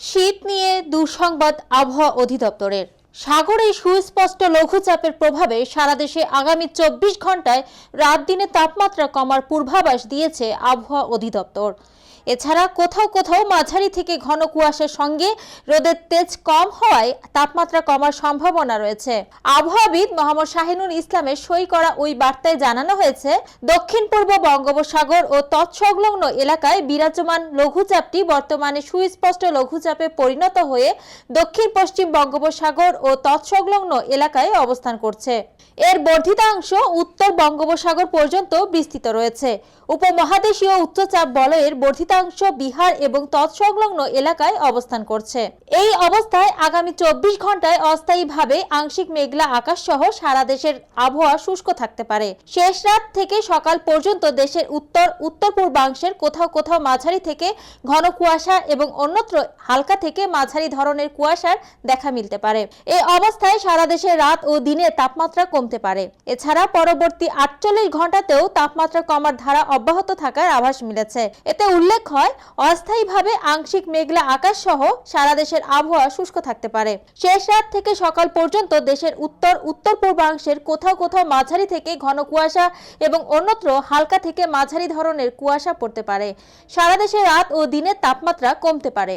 শীত নিয়ে দুঃসংবাদ আবহাওয়া অধিদপ্তরের। সাগরে সুস্পষ্ট লঘুচাপের প্রভাবে সারা দেশে আগামী চব্বিশ ঘন্টায় রাত দিনে তাপমাত্রা কমার পূর্বাভাস দিয়েছে আবহাওয়া অধিদপ্তর। এছাড়া কোথাও কোথাও মাঝারি থেকে ঘন কুয়াশার সঙ্গে রোদের তেজ কম হওয়ায় তাপমাত্রা কমার সম্ভাবনা রয়েছে। আবহাওয়াবিদ মোহাম্মদ শাহিনুল ইসলামের সই করা ওই বার্তায় জানানো হয়েছে, দক্ষিণ পূর্ব বঙ্গোপসাগর ও তৎসংলগ্ন এলাকায় বিরাজমান লঘুচাপটি বর্তমানে সুস্পষ্ট লঘুচাপে পরিণত হয়ে দক্ষিণ পশ্চিম বঙ্গোপসাগর ও তৎসংলগ্ন এলাকায় অবস্থান করছে। এর বর্ধিতাংশ উত্তর বঙ্গোপসাগর পর্যন্ত বিস্তৃত রয়েছে। উপমহাদেশীয় উচ্চচাপ বলয়ের বর্ধিতাংশ বিহার এবং তৎসংলগ্ন এলাকায় অবস্থান করছে। এই অবস্থায় আগামী চব্বিশ ঘন্টায় অস্থায়ীভাবে আংশিক মেঘলা আকাশ সহ সারা দেশের আবহাওয়া শুষ্ক থাকতে পারে। শেষ রাত থেকে সকাল পর্যন্ত দেশের উত্তর উত্তর পূর্বাংশের কোথাও কোথাও মাঝারি থেকে ঘন কুয়াশা এবং অন্যত্র হালকা থেকে মাঝারি ধরনের কুয়াশার দেখা মিলতে পারে। এই অবস্থায় সারা দেশে রাত ও দিনে তাপমাত্রা কমতে পারে। এছাড়া পরবর্তী আটচল্লিশ ঘন্টাতেও তাপমাত্রা কমার ধারা অব্যাহত থাকার আভাস মিলেছে। এতে উল্লেখ হয়, অস্থায়ীভাবে আংশিক মেঘলা আকাশ সহ সারা দেশের আবহাওয়া শুষ্ক থাকতে পারে। শেষ রাত থেকে সকাল পর্যন্ত দেশের উত্তর উত্তর পূর্বাংশের কোথাও কোথাও মাঝারি থেকে ঘন কুয়াশা এবং অন্যত্র হালকা থেকে মাঝারি ধরনের কুয়াশা পড়তে পারে। সারা দেশে রাত ও দিনের তাপমাত্রা কমতে পারে।